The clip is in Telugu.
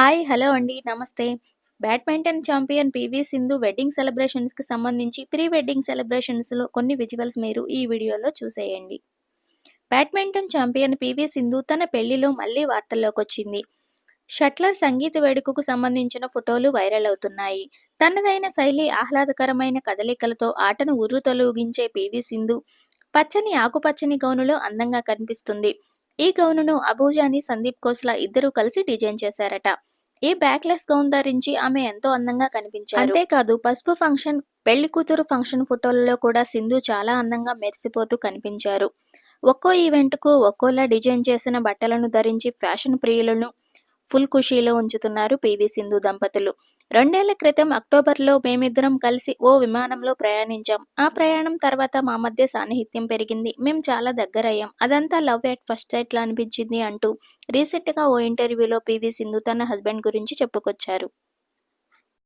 హాయ్ హలో అండి నమస్తే. Badminton champion P V Sindhu wedding సెలబ్రేషన్స్కి సంబంధించి ప్రీ వెడ్డింగ్ సెలబ్రేషన్స్లో కొన్ని విజువల్స్ మీరు ఈ వీడియోలో చూసేయండి. బ్యాడ్మింటన్ ఛాంపియన్ పివి సింధు తన పెళ్ళిలో మళ్ళీ వార్తల్లోకి వచ్చింది షట్లర్ సంగీత వేడుకకు సంబంధించిన ఫోటోలు వైరల్ అవుతున్నాయి. తనదైన శైలి ఆహ్లాదకరమైన కదలికలతో ఆటను ఉర్రు తొలగించే పివి సింధు పచ్చని ఆకుపచ్చని గౌనులో అందంగా కనిపిస్తుంది. ఈ గౌనును అబూజాని సందీప్ కోస్లా ఇద్దరూ కలిసి డిజైన్ చేశారట. ఈ బ్యాక్లెస్ గౌన్ ధరించి ఆమె ఎంతో అందంగా కనిపించారు. అంతేకాదు పసుపు ఫంక్షన్ పెళ్ళి కూతురు ఫంక్షన్ ఫోటోలలో కూడా సింధు చాలా అందంగా మెరిసిపోతూ కనిపించారు. ఒక్కో ఈవెంట్కు ఒక్కోలా డిజైన్ చేసిన బట్టలను ధరించి ఫ్యాషన్ ప్రియులను ఫుల్ ఖుషీలో ఉంచుతున్నారు పివి సింధు దంపతులు. రెండేళ్ళ క్రితం అక్టోబర్లో మేమిద్దరం కలిసి ఓ విమానంలో ప్రయాణించాం. ఆ ప్రయాణం తర్వాత మా మధ్య సాన్నిహిత్యం పెరిగింది. మేము చాలా దగ్గరయ్యాం. అదంతా లవ్ ఎట్ ఫస్ట్ సైట్లా అనిపించింది అంటూ రీసెంట్గా ఓ ఇంటర్వ్యూలో పివి సింధు తన హస్బెండ్ గురించి చెప్పుకొచ్చారు.